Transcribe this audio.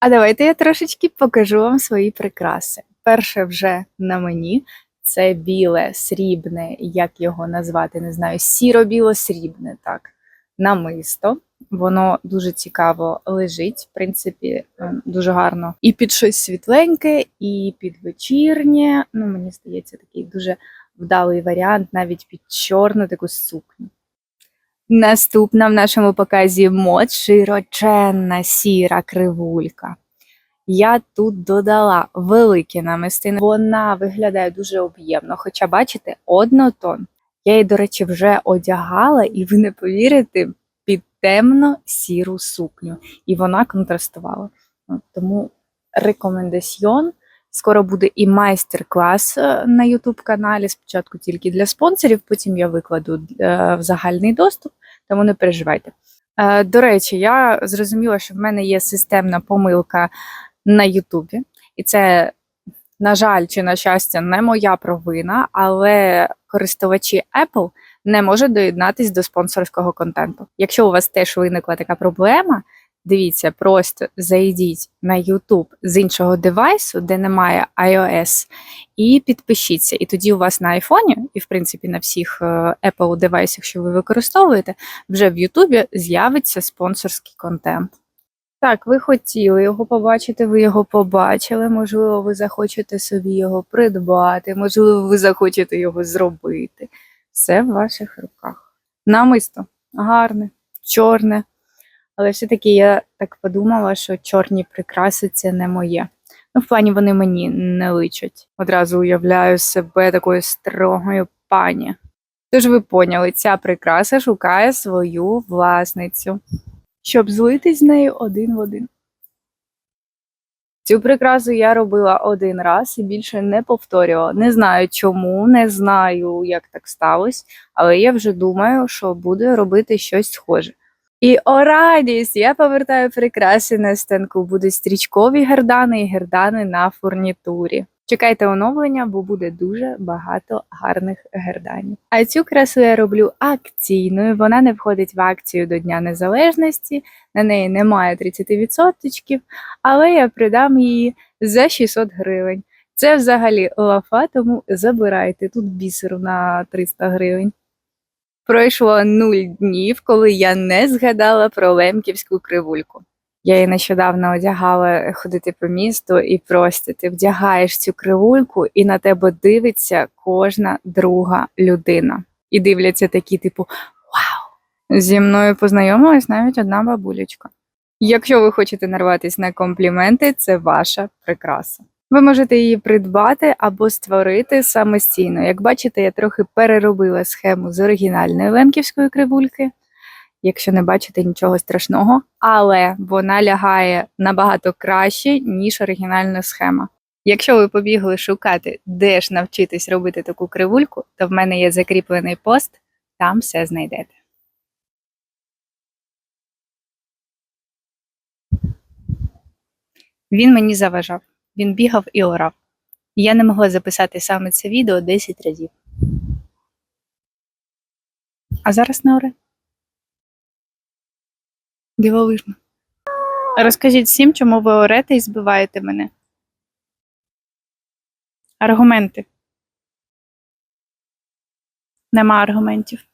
А давайте я трошечки покажу вам свої прикраси. Перше вже на мені це біле, срібне, як його назвати, не знаю, сіро-біло-срібне, так, намисто. Воно дуже цікаво лежить, в принципі, ем, дуже гарно. І під щось світленьке, і під вечірнє. Ну, мені здається, такий дуже вдалий варіант, навіть під чорну таку сукню. Наступна в нашому показі мод широченна сіра кривулька. Я тут додала великі намистини. Вона виглядає дуже об'ємно, хоча, бачите, однотон. Я її, до речі, вже одягала, і ви не повірите, під темно-сіру сукню. І вона контрастувала. Тому рекомендаціон. Скоро буде і майстер-клас е, на YouTube каналі. Спочатку тільки для спонсорів, потім я викладу е, в загальний доступ, тому не переживайте. Е, До речі, я зрозуміла, що в мене є системна помилка на Ютубі, і це, на жаль, чи на щастя, не моя провина, але користувачі Apple не можуть доєднатись до спонсорського контенту. Якщо у вас теж виникла така проблема, дивіться, просто зайдіть на YouTube з іншого девайсу, де немає iOS, і підпишіться. І тоді у вас на айфоні, і в принципі на всіх е, Apple девайсах, що ви використовуєте, вже в Ютубі з'явиться спонсорський контент. Так, ви хотіли його побачити, ви його побачили. Можливо, ви захочете собі його придбати, можливо, ви захочете його зробити. Все в ваших руках. Намисто гарне, чорне. Але все-таки я так подумала, що чорні прикраси це не моє. Ну, в плані вони мені не личать. Одразу уявляю себе такою строгою пані. Тож ви поняли, ця прикраса шукає свою власницю щоб злитись з нею один в один. Цю прикрасу я робила один раз і більше не повторювала. Не знаю чому, не знаю, як так сталося, але я вже думаю, що буду робити щось схоже. І о радість! Я повертаю прикраси на станку. Будуть стрічкові гердани і гердани на фурнітурі. Чекайте оновлення, бо буде дуже багато гарних герданів. А цю красу я роблю акційною. Вона не входить в акцію до Дня Незалежності, на неї немає 30%, але я придам її за 600 гривень. Це взагалі лафа, тому забирайте тут бісеру на 300 гривень. Пройшло нуль днів, коли я не згадала про лемківську кривульку. Я її нещодавно одягала ходити по місту, і просто ти вдягаєш цю кривульку, і на тебе дивиться кожна друга людина. І дивляться такі, типу, вау! Зі мною познайомилась навіть одна бабулечка. Якщо ви хочете нарватися на компліменти, це ваша прикраса. Ви можете її придбати або створити самостійно. Як бачите, я трохи переробила схему з оригінальної лемківської кривульки якщо не бачите нічого страшного, але вона лягає набагато краще, ніж оригінальна схема. Якщо ви побігли шукати, де ж навчитись робити таку кривульку, то в мене є закріплений пост, там все знайдете. Він мені заважав, він бігав і орав. Я не могла записати саме це відео 10 разів. А зараз не оре. Дивовижно. Розкажіть всім, чому ви орете і збиваєте мене. Аргументи. Нема аргументів.